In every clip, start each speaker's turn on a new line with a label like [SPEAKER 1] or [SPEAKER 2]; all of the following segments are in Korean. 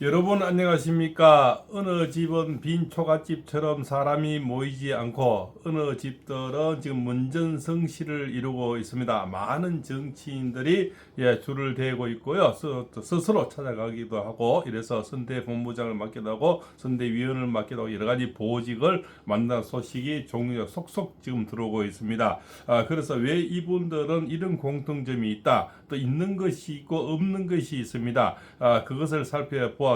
[SPEAKER 1] 여러분 안녕하십니까? 어느 집은 빈 초가집처럼 사람이 모이지 않고 어느 집들은 지금 문전성시를 이루고 있습니다. 많은 정치인들이 예, 줄을 대고 있고요. 스- 스스로 찾아가기도 하고 이래서 선대 본부장을 맡기도 하고 선대위원을 맡기도 하고 여러 가지 보직을 만난 소식이 종류 속속 지금 들어오고 있습니다. 아, 그래서 왜 이분들은 이런 공통점이 있다. 또 있는 것이 있고 없는 것이 있습니다. 아, 그것을 살펴보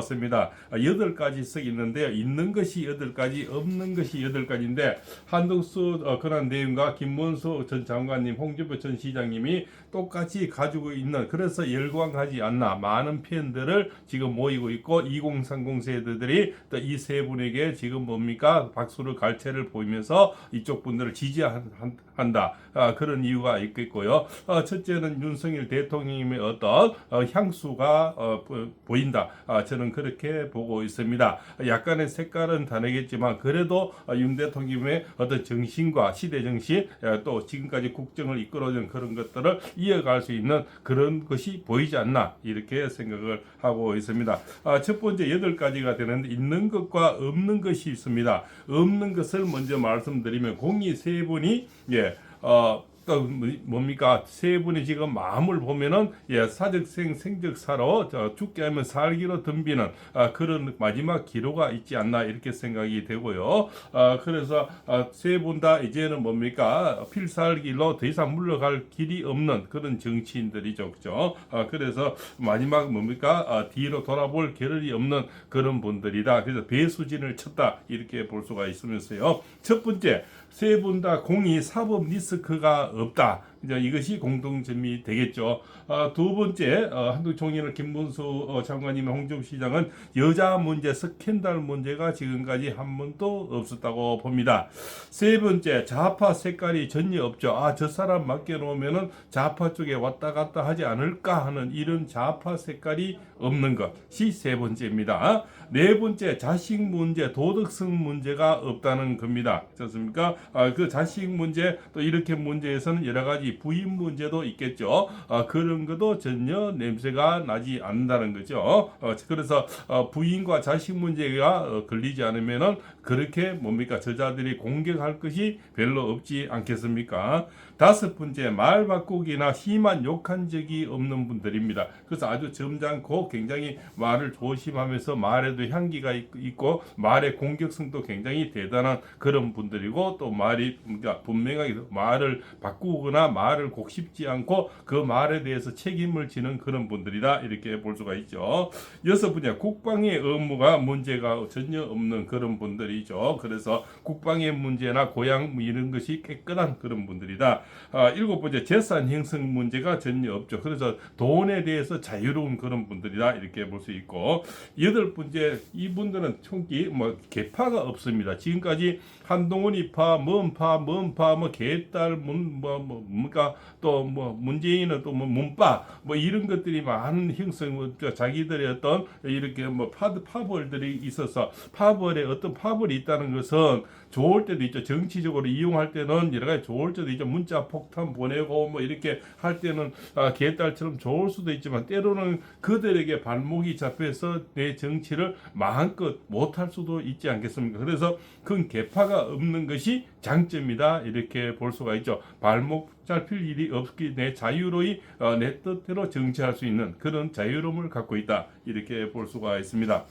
[SPEAKER 1] 아, 여덟 가지씩 있는데요. 있는 것이 여덟 가지, 없는 것이 여덟 가지인데 한덕수 어, 그런 내용과 김문수 전 장관님, 홍준표 전 시장님이 똑같이 가지고 있는 그래서 열광하지 않나 많은 팬들을 지금 모이고 있고 2030 세대들이 또 이 세 분에게 지금 뭡니까 박수를 갈채를 보이면서 이쪽 분들을 지지한다 아, 그런 이유가 있겠고요. 아, 첫째는 윤석열 대통령님의 어떤 어, 향수가 어, 보- 보인다. 아, 저는 그렇게 보고 있습니다. 약간의 색깔은 다르겠지만 그래도 어, 윤 대통령의 어떤 정신과 시대 정신 예, 또 지금까지 국정을 이끌어준 그런 것들을 이어갈 수 있는 그런 것이 보이지 않나 이렇게 생각을 하고 있습니다. 아, 첫 번째 여덟 가지가 되는데 있는 것과 없는 것이 있습니다. 없는 것을 먼저 말씀드리면 공이 세 분이 예. 어, 또 뭐- 뭡니까 세 분이 지금 마음을 보면은 예 사적생 생적사로 저 죽게 하면 살기로 덤비는 아, 그런 마지막 기로가 있지 않나 이렇게 생각이 되고요. 아, 그래서 아, 세분 다 이제는 뭡니까 필살기로 더 이상 물러갈 길이 없는 그런 정치인들이죠, 그죠? 아, 그래서 마지막 뭡니까 아, 뒤로 돌아볼 겨를이 없는 그런 분들이다. 그래서 배수진을 쳤다 이렇게 볼 수가 있으면서요. 첫 번째 세 분 다 공이 사법 리스크가 없다. 이제 이것이 공통점이 되겠죠. 아, 두 번째 어, 한국 총리는 김문수 어, 장관님, 홍준표 시장은 여자 문제, 스캔들 문제가 지금까지 한 번도 없었다고 봅니다. 세 번째 좌파 색깔이 전혀 없죠. 아, 저 사람 맡겨놓으면은 좌파 쪽에 왔다 갔다 하지 않을까 하는 이런 좌파 색깔이 없는 것이 세 번째입니다. 네 번째 자식 문제, 도덕성 문제가 없다는 겁니다. 그렇습니까? 아, 그 자식 문제 또 이렇게 문제에서는 여러 가지 부인 문제도 있겠죠. 아, 그런 것도 전혀 냄새가 나지 않는다는 거죠. 어, 그래서 어, 부인과 자식 문제가 어, 걸리지 않으면은 그렇게 뭡니까 저자들이 공격할 것이 별로 없지 않겠습니까? 다섯 번째 말 바꾸기나 심한 욕한 적이 없는 분들입니다. 그래서 아주 점잖고 굉장히 말을 조심하면서 말에도 향기가 있- 있고 말의 공격성도 굉장히 대단한 그런 분들이고 또 말이 그러니까 분명하게 말을 바꾸거나 말을 곡씹지 않고 그 말에 대해서 책임을 지는 그런 분들이다 이렇게 볼 수가 있죠. 여섯 번째 국방의 의무가 문제가 전혀 없는 그런 분들이죠. 그래서 국방의 문제나 고향 뭐 이런 것이 깨끗한 그런 분들이다. 아, 일곱 번째 재산 형성 문제가 전혀 없죠. 그래서 돈에 대해서 자유로운 그런 분들이다 이렇게 볼 수 있고 여덟 번째 이분들은 총기 뭐 개파가 없습니다. 지금까지 한동훈이파, 뭔파, 뭔파, 뭐 개딸, 문뭐 뭐, 뭡니까 또 뭐 문재인은 또 뭐 문파 뭐 이런 것들이 많은 형성 뭐 자기들의 어떤 이렇게 뭐 파드 파벌들이 있어서 파벌에 어떤 파벌이 있다는 것은 좋을 때도 있죠. 정치적으로 이용할 때는 여러 가지 좋을 때도 있죠. 문자 폭탄 보내고 뭐 이렇게 할 때는 아, 개딸처럼 좋을 수도 있지만 때로는 그들에게 발목이 잡혀서 내 정치를 마음껏 못할 수도 있지 않겠습니까? 그래서 큰 개파가 없는 것이 장점이다 이렇게 볼 수가 있죠. 발목 잡힐 일이 없기 내 자유로이 어, 내 뜻대로 정치할 수 있는 그런 자유로움을 갖고 있다 이렇게 볼 수가 있습니다.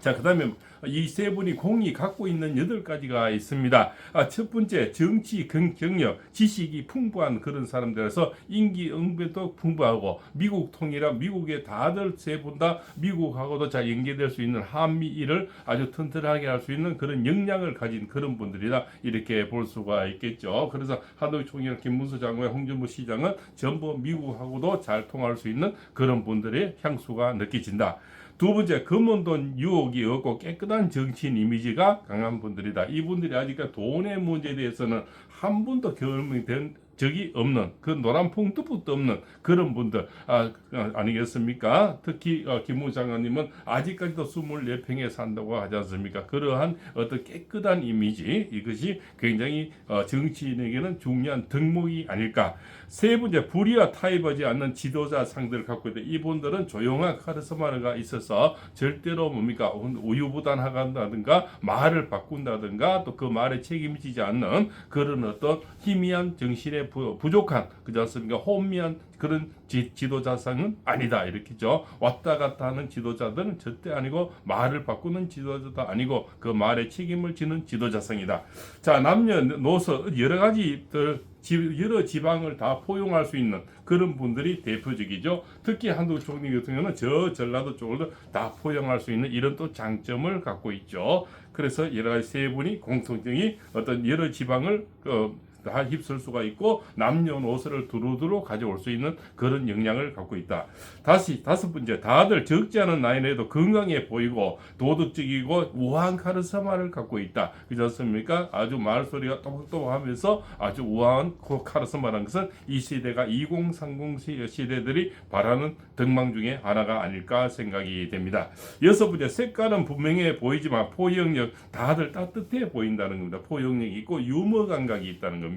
[SPEAKER 1] 자, 그 다음에 이 세 분이 공이 갖고 있는 여덟 가지가 있습니다. 아, 첫 번째, 정치 경, 경력, 지식이 풍부한 그런 사람들에서 인기 응배도 풍부하고 미국 통일한 미국에 다들 세 분 다 미국하고도 잘 연계될 수 있는 한미일을 아주 튼튼하게 할 수 있는 그런 역량을 가진 그런 분들이다 이렇게 볼 수가 있겠죠. 그래서 하노이 총리랑 김문수 장관, 홍준표 시장은 전부 미국하고도 잘 통할 수 있는 그런 분들의 향수가 느껴진다. 두 번째 금원돈 유혹이 없고 깨끗한 정치인 이미지가 강한 분들이다. 이분들이 아직까지 돈의 문제에 대해서는 한 번도 경험이 된 적이 없는 그 노란 풍토부터 없는 그런 분들 아, 니겠습니까 특히 어, 김우 장관님은 아직까지도 24평에 산다고 하지 않습니까? 그러한 어떤 깨끗한 이미지 이것이 굉장히 어, 정치인에게는 중요한 덕목이 아닐까. 세 번째 불의와 타협하지 않는 지도자 상들을 갖고 있다. 이분들은 조용한 카르스마가 있어서 절대로 뭡니까 우유부단하다든가 말을 바꾼다든가 또 그 말에 책임지지 않는 그런 어떤 희미한 정신의 부, 부족한 그렇지 않습니까? 혼미한 그런 지, 지도자상은 아니다 이렇게죠. 왔다 갔다 하는 지도자들은 절대 아니고 말을 바꾸는 지도자도 아니고 그 말에 책임을 지는 지도자상이다. 자 남녀노소 여러 가지들 지- 여러 지방을 다 포용할 수 있는 그런 분들이 대표적이죠. 특히 한국 총리 같은 경우는 저 전라도 쪽을 다 포용할 수 있는 이런 또 장점을 갖고 있죠. 그래서 여러 가지 세 분이 공통적인 어떤 여러 지방을 어, 다 휩쓸 수가 있고 남녀노소를 두루두루 가져올 수 있는 그런 역량을 갖고 있다. 다시 다섯 번째 다들 적지 않은 나이에도 건강해 보이고 도덕적이고 우아한 카르스마를 갖고 있다. 그렇지 않습니까? 아주 말소리가 또박또박하면서 아주 우아한 그 카르스마라는 것은 이 시대가 2030 시- 시대들이 바라는 덕망 중에 하나가 아닐까 생각이 됩니다. 여섯 번째 색깔은 분명해 보이지만 포용력 다들 따뜻해 보인다는 겁니다. 포용력이 있고 유머 감각이 있다는 겁니다.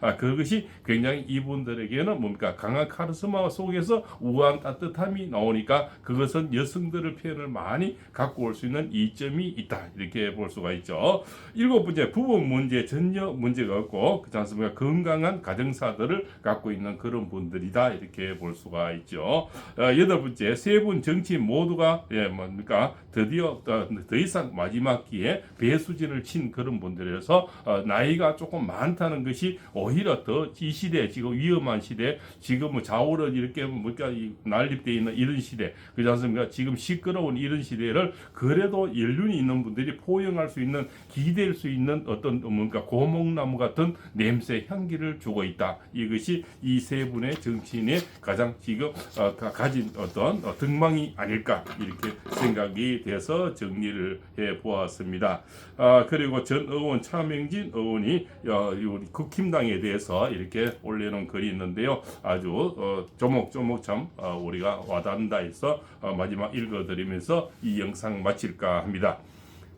[SPEAKER 1] 아, 그것이 굉장히 이분들에게는 뭡니까? 강한 카르스마 속에서 우아한 따뜻함이 나오니까 그것은 여성들을 표현을 많이 갖고 올 수 있는 이점이 있다. 이렇게 볼 수가 있죠. 일곱 번째 부부 문제 전혀 문제가 없고 그렇지 않습니까? 건강한 가정사들을 갖고 있는 그런 분들이다. 이렇게 볼 수가 있죠. 어, 여덟 번째 세 분 정치인 모두가 예 뭡니까? 드디어 더, 더 이상 마지막 기회에 배수진을 친 그런 분들이라서 어, 나이가 조금 많다는 것이 오히려 더 이 시대 지금 위험한 시대 지금 뭐 좌우로 이렇게 뭔가 이 난립돼 있는 이런 시대 그렇지 않습니까 지금 시끄러운 이런 시대를 그래도 연륜이 있는 분들이 포용할 수 있는 기댈 수 있는 어떤 뭔가 고목나무 같은 냄새 향기를 주고 있다 이것이 이 세 분의 정치인의 가장 지금 어, 가- 가진 어떤 어, 등망이 아닐까 이렇게 생각이 돼서 정리를 해 보았습니다. 아, 그리고 전 의원 차명진 의원이 어, 이 우리 국 힘당에 대해서 이렇게 올려놓은 글이 있는데요. 아주 어, 조목조목 참 어, 우리가 와닿는다 해서 어, 마지막 읽어드리면서 이 영상 마칠까 합니다.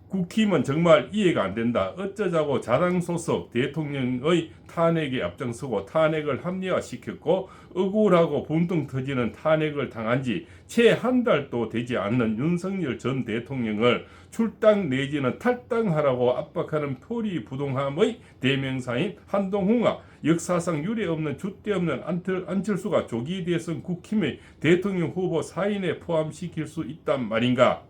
[SPEAKER 1] 국힘은 정말 이해가 안 된다. 어쩌자고 자당 소속 대통령의 탄핵에 앞장서고 탄핵을 합리화시켰고 억울하고 분통 터지는 탄핵을 당한 지 채 한 달도 되지 않는 윤석열 전 대통령을 출당 내지는 탈당하라고 압박하는 표리 부동함의 대명사인 한동훈과 역사상 유례 없는 줏대 없는 안철, 안철수가 조기 대선 국힘의 대통령 후보 사인에 포함시킬 수 있단 말인가?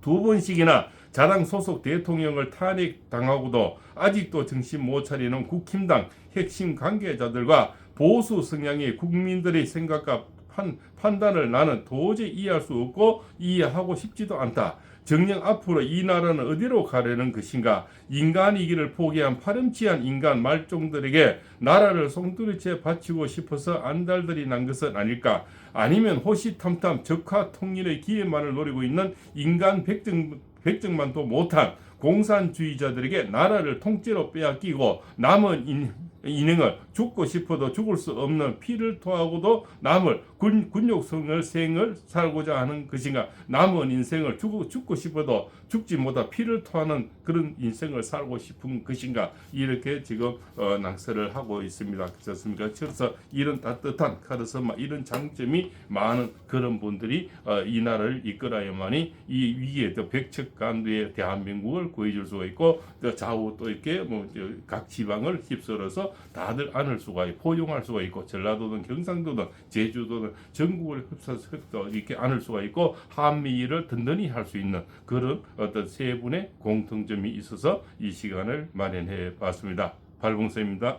[SPEAKER 1] 두 번씩이나 자당 소속 대통령을 탄핵당하고도 아직도 정신 못 차리는 국힘당 핵심 관계자들과 보수 성향의 국민들의 생각과 판, 판단을 나는 도저히 이해할 수 없고 이해하고 싶지도 않다. 정녕 앞으로 이 나라는 어디로 가려는 것인가? 인간이기를 포기한 파렴치한 인간 말종들에게 나라를 송두리째 바치고 싶어서 안달들이 난 것은 아닐까? 아니면 호시탐탐 적화 통일의 기회만을 노리고 있는 인간 백정 백정만도 못한 공산주의자들에게 나라를 통째로 빼앗기고 남은 인, 인행을 죽고 싶어도 죽을 수 없는 피를 토하고도 남을 군, 군욕성을 생을 살고자 하는 것인가? 남은 인생을 죽고, 죽고 싶어도 죽지 못하 피를 토하는 그런 인생을 살고 싶은 것인가? 이렇게 지금 어, 낭설을 하고 있습니다. 그렇습니까? 그래서 이런 따뜻한 카르스마 이런 장점이 많은 그런 분들이 어, 이 나라를 이끌어야만이 이 위기에 또 백척간두의 대한민국을 구해줄 수가 있고 또 좌우 또 이렇게 뭐 각 지방을 휩쓸어서 다들 안을 수가 있고 포용할 수가 있고 전라도든 경상도든 제주도든 전국을 흡수해서 이렇게 안을 수가 있고 한미를 든든히 할 수 있는 그런 어떤 세 분의 공통점이 있어서 이 시간을 마련해 봤습니다. 발봉쌤입니다.